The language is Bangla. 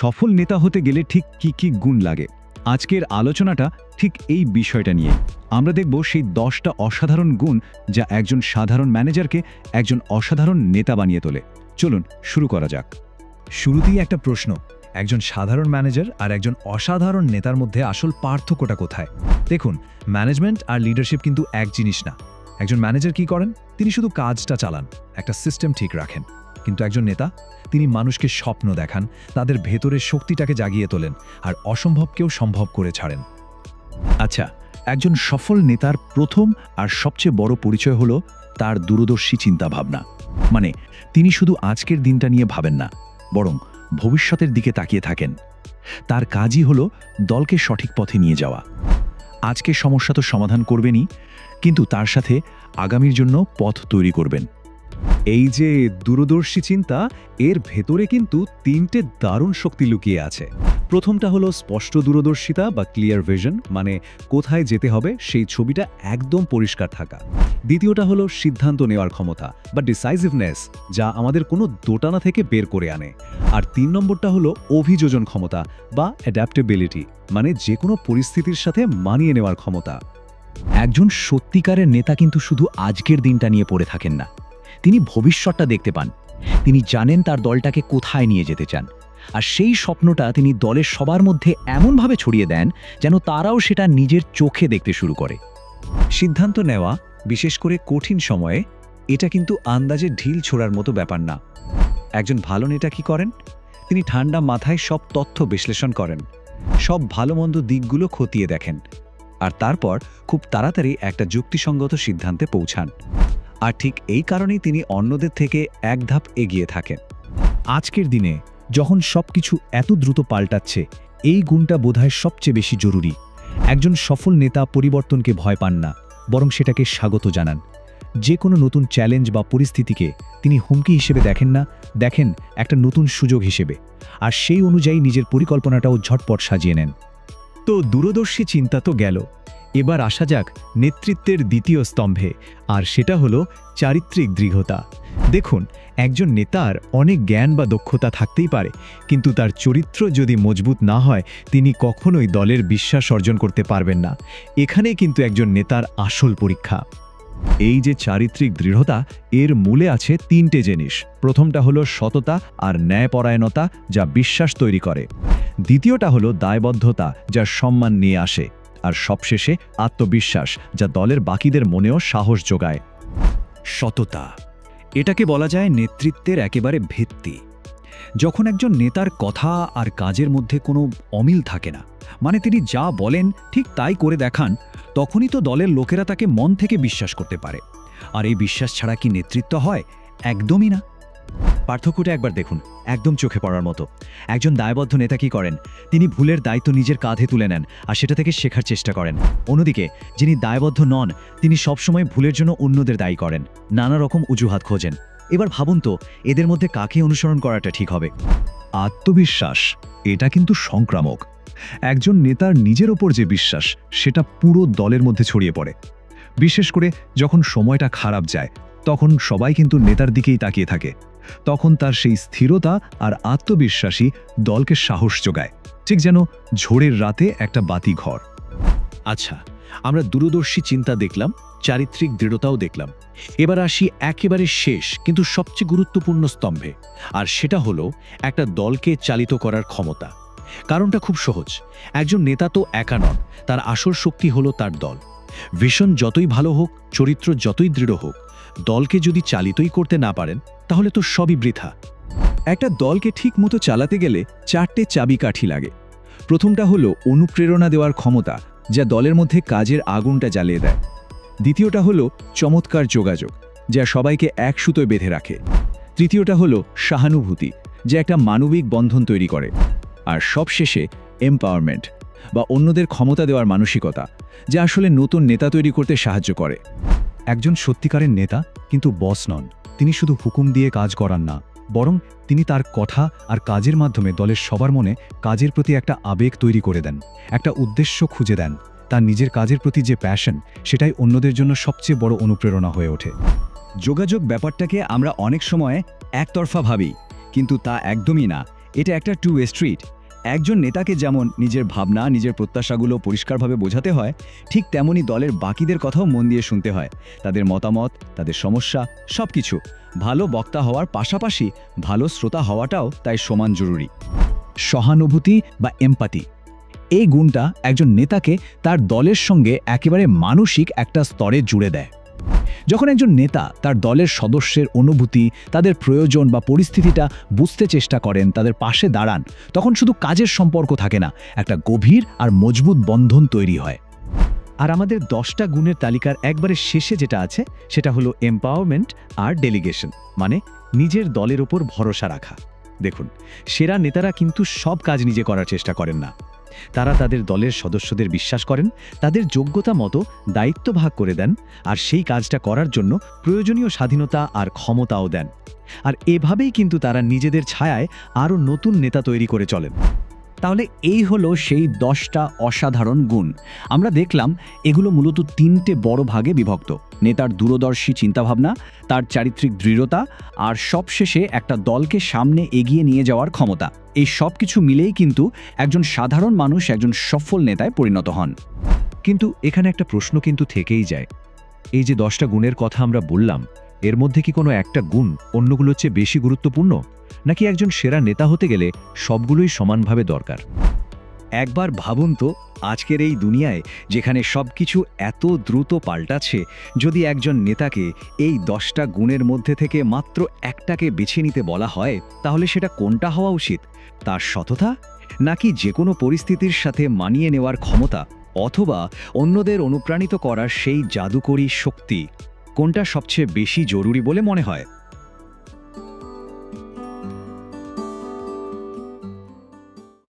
সফল নেতা হতে গেলে ঠিক কি কি গুণ লাগে? আজকের আলোচনাটা ঠিক এই বিষয়টা নিয়ে। আমরা দেখব সেই দশটা অসাধারণ গুণ যা একজন সাধারণ ম্যানেজারকে একজন অসাধারণ নেতা বানিয়ে তোলে। চলুন শুরু করা যাক। শুরুতেই একটা প্রশ্ন, একজন সাধারণ ম্যানেজার আর একজন অসাধারণ নেতার মধ্যে আসল পার্থক্যটা কোথায়? দেখুন, ম্যানেজমেন্ট আর লিডারশিপ কিন্তু এক জিনিস না। একজন ম্যানেজার কি করেন? তিনি শুধু কাজটা চালান, একটা সিস্টেম ঠিক রাখেন। কিন্তু একজন নেতা, তিনি মানুষকে স্বপ্ন দেখান, তাদের ভেতরের শক্তিটাকে জাগিয়ে তোলেন আর অসম্ভবকেও সম্ভব করে ছাড়েন। আচ্ছা একজন সফল নেতার প্রথম আর সবচেয়ে বড় পরিচয় হলো তার দূরদর্শী চিন্তাভাবনা। মানে তিনি শুধু আজকের দিনটা নিয়ে ভাবেন না, বরং ভবিষ্যতের দিকে তাকিয়ে থাকেন। তার কাজই হলো দলকে সঠিক পথে নিয়ে যাওয়া। আজকের সমস্যা তো সমাধান করবেনই, কিন্তু তার সাথে আগামীর জন্য পথ তৈরি করবেন। এই যে দূরদর্শী চিন্তা, এর ভেতরে কিন্তু তিনটে দারুণ শক্তি লুকিয়ে আছে। প্রথমটা হলো স্পষ্ট দূরদর্শিতা বা ক্লিয়ার ভিশন মানে কোথায় যেতে হবে, সেই ছবিটা একদম পরিষ্কার থাকা। দ্বিতীয়টা হলো সিদ্ধান্ত নেওয়ার ক্ষমতা বা ডিসাইসিভনেস যা আমাদের কোনো দোটানা থেকে বের করে আনে। আর তিন নম্বরটা হলো অভিযোজন ক্ষমতা বা অ্যাডাপ্টেবিলিটি মানে যে কোনো পরিস্থিতির সাথে মানিয়ে নেওয়ার ক্ষমতা। একজন সত্যিকারের নেতা কিন্তু শুধু আজকের দিনটা নিয়ে পড়ে থাকেন না। তিনি ভবিষ্যৎটা দেখতে পান। তিনি জানেন তার দলটাকে কোথায় নিয়ে যেতে চান। আর সেই স্বপ্নটা তিনি দলের সবার মধ্যে এমনভাবে ছড়িয়ে দেন যেন তারাও সেটা নিজের চোখে দেখতে শুরু করে। সিদ্ধান্ত নেওয়া, বিশেষ করে কঠিন সময়ে, এটা কিন্তু আন্দাজে ঢিল ছোড়ার মতো ব্যাপার না। একজন ভালো নেতা কি করেন? তিনি ঠান্ডা মাথায় সব তথ্য বিশ্লেষণ করেন। সব ভালো মন্দ দিকগুলো খতিয়ে দেখেন। আর তারপর খুব তাড়াতাড়ি একটা যুক্তিসঙ্গত সিদ্ধান্তে পৌঁছান। আর ঠিক এই কারণেই তিনি অন্যদের থেকে এক ধাপ এগিয়ে থাকেন। আজকের দিনে যখন সবকিছু এত দ্রুত পাল্টাচ্ছে, এই গুণটা বোধহয় সবচেয়ে বেশি জরুরি। একজন সফল নেতা পরিবর্তনকে ভয় পান না, বরং সেটাকে স্বাগত জানান। যে কোনো নতুন চ্যালেঞ্জ বা পরিস্থিতিকে তিনি হুমকি হিসেবে দেখেন না, দেখেন একটা নতুন সুযোগ হিসেবে। আর সেই অনুযায়ী নিজের পরিকল্পনাটাও ঝটপট সাজিয়ে নেন। তো দূরদর্শী চিন্তা তো গেল। এবার আসা যাক নেতৃত্বের দ্বিতীয় স্তম্ভে, আর সেটা হলো চারিত্রিক দৃঢ়তা। দেখুন, একজন নেতার অনেক জ্ঞান বা দক্ষতা থাকতেই পারে, কিন্তু তার চরিত্র যদি মজবুত না হয়, তিনি কখনোই দলের বিশ্বাস অর্জন করতে পারবেন না। এখানে কিন্তু একজন নেতার আসল পরীক্ষা। এই যে চারিত্রিক দৃঢ়তা, এর মূলে আছে তিনটে জিনিস। প্রথমটা হলো সততা আর ন্যায়পরায়ণতা, যা বিশ্বাস তৈরি করে। দ্বিতীয়টা হলো দায়বদ্ধতা, যা সম্মান নিয়ে আসে। আর সবশেষে আত্মবিশ্বাস, যা দলের বাকিদের মনেও সাহস যোগায়। সততা। এটাকে বলা যায় নেতৃত্বের একেবারে ভিত্তি। যখন একজন নেতার কথা আর কাজের মধ্যে কোনো অমিল থাকে না মানে তিনি যা বলেন ঠিক তাই করে দেখান, তখনই তো দলের লোকেরা তাকে মন থেকে বিশ্বাস করতে পারে। আর এই বিশ্বাস ছাড়া কি নেতৃত্ব হয়? একদমই না। পার্থক্যটা একবার দেখুন, একদম চোখে পড়ার মতো। একজন দায়বদ্ধ নেতা কি করেন? তিনি ভুলের দায়িত্ব নিজের কাঁধে তুলে নেন আর সেটা থেকে শেখার চেষ্টা করেন। অন্যদিকে, যিনি দায়বদ্ধ নন, তিনি সবসময় ভুলের জন্য অন্যদের দায়ী করেন, নানা রকম অজুহাত খোঁজেন। এবার ভাবুন তো, এদের মধ্যে কাকে অনুসরণ করাটা ঠিক হবে? আত্মবিশ্বাস, এটা কিন্তু সংক্রামক। একজন নেতার নিজের ওপর যে বিশ্বাস, সেটা পুরো দলের মধ্যে ছড়িয়ে পড়ে। বিশেষ করে যখন সময়টা খারাপ যায়, তখন সবাই কিন্তু নেতার দিকেই তাকিয়ে থাকে। তখন তার সেই স্থিরতা আর আত্মবিশ্বাসী দলকে সাহস যোগায়। ঠিক যেন ঝড়ের রাতে একটা বাতি ঘর আচ্ছা আমরা দূরদর্শী চিন্তা দেখলাম, চারিত্রিক দৃঢ়তাও দেখলাম। এবার আসি একেবারে শেষ, কিন্তু সবচেয়ে গুরুত্বপূর্ণ স্তম্ভে। আর সেটা হলো একটা দলকে চালিত করার ক্ষমতা। কারণটা খুব সহজ। একজন নেতা তো একা নন, তার আসল শক্তি হলো তার দল। ভিশন যতই ভালো হোক, চরিত্র যতই দৃঢ় হোক দলকে যদি চালিতই করতে না পারেন, তাহলে তো সবই বৃথা। একটা দলকে ঠিক মতো চালাতে গেলে চারটে চাবিকাঠি লাগে। প্রথমটা হলো অনুপ্রেরণা দেওয়ার ক্ষমতা, যা দলের মধ্যে কাজের আগুনটা জ্বালিয়ে দেয়। দ্বিতীয়টা হলো চমৎকার যোগাযোগ, যা সবাইকে এক সুতোয় বেঁধে রাখে। তৃতীয়টা হলো সহানুভূতি, যা একটা মানবিক বন্ধন তৈরি করে। আর সবশেষে এম্পাওয়ারমেন্ট, বা অন্যদের ক্ষমতা দেওয়ার মানসিকতা, যা আসলে নতুন নেতা তৈরি করতে সাহায্য করে। একজন সত্যিকারের নেতা, কিন্তু বস নন। তিনি শুধু হুকুম দিয়ে কাজ করান না, বরং তিনি তার কথা আর কাজের মাধ্যমে দলের সবার মনে কাজের প্রতি একটা আবেগ তৈরি করে দেন, একটা উদ্দেশ্য খুঁজে দেন। তার নিজের কাজের প্রতি যে প্যাশন সেটাই অন্যদের জন্য সবচেয়ে বড় অনুপ্রেরণা হয়ে ওঠে। যোগাযোগ ব্যাপারটাকে আমরা অনেক সময় একতরফা ভাবি, কিন্তু তা একদমই না। এটা একটা টু ওয়ে স্ট্রিট একজন নেতাকে যেমন নিজের ভাবনা, নিজের প্রত্যাশাগুলো পরিষ্কারভাবে বোঝাতে হয়, ঠিক তেমনি দলের বাকিদের কথাও মন দিয়ে শুনতে হয়। তাদের মতামত, তাদের সমস্যা সব কিছু ভালো বক্তা হওয়ার পাশাপাশি ভালো শ্রোতা হওয়াটাও তাই সমান জরুরি। সহানুভূতি বা এমপাতি। এই গুণটা একজন নেতাকে তার দলের সঙ্গে একেবারে মানসিক একটা স্তরে জুড়ে দেয়। যখন একজন নেতা তার দলের সদস্যের অনুভূতি, তাদের প্রয়োজন বা পরিস্থিতিটা বুঝতে চেষ্টা করেন, তাদের পাশে দাঁড়ান, তখন শুধু কাজের সম্পর্ক থাকে না, একটা গভীর আর মজবুত বন্ধন তৈরি হয়। আর আমাদের দশটা গুণের তালিকার একবারে শেষে যেটা আছে, সেটা হলো এম্পাওয়ারমেন্ট আর ডেলিগেশন মানে নিজের দলের ওপর ভরসা রাখা। দেখুন, সেরা নেতারা কিন্তু সব কাজ নিজে করার চেষ্টা করেন না। তারা তাদের দলের সদস্যদের বিশ্বাস করেন, তাদের যোগ্যতা মতো দায়িত্ব ভাগ করে দেন আর সেই কাজটা করার জন্য প্রয়োজনীয় স্বাধীনতা আর ক্ষমতাও দেন। আর এভাবেই কিন্তু তারা নিজেদের ছায়ায় আরও নতুন নেতা তৈরি করে চলেন। তাহলে এই হলো সেই দশটা অসাধারণ গুণ। আমরা দেখলাম এগুলো মূলত তিনটে বড় ভাগে বিভক্ত। নেতার দূরদর্শী চিন্তাভাবনা, তার চারিত্রিক দৃঢ়তা আর সবশেষে একটা দলকে সামনে এগিয়ে নিয়ে যাওয়ার ক্ষমতা। এই সব কিছু মিলেই কিন্তু একজন সাধারণ মানুষ একজন সফল নেতায় পরিণত হন। কিন্তু এখানে একটা প্রশ্ন কিন্তু থেকেই যায়। এই যে দশটা গুণের কথা আমরা বললাম এর মধ্যে কি কোনো একটা গুণ অন্যগুলোর চেয়ে বেশি গুরুত্বপূর্ণ? নাকি একজন সেরা নেতা হতে গেলে সবগুলোই সমানভাবে দরকার? একবার ভাবুন তো, আজকের এই দুনিয়ায় যেখানে সবকিছু এত দ্রুত পাল্টাচ্ছে, যদি একজন নেতাকে এই দশটা গুণের মধ্যে থেকে মাত্র একটাকে বেছে নিতে বলা হয়, তাহলে সেটা কোনটা হওয়া উচিত? তার সততা? নাকি যে কোনো পরিস্থিতির সাথে মানিয়ে নেওয়ার ক্ষমতা? অথবা অন্যদের অনুপ্রাণিত করার সেই জাদুকরী শক্তি? কোনটা সবচেয়ে বেশি জরুরি বলে মনে হয়?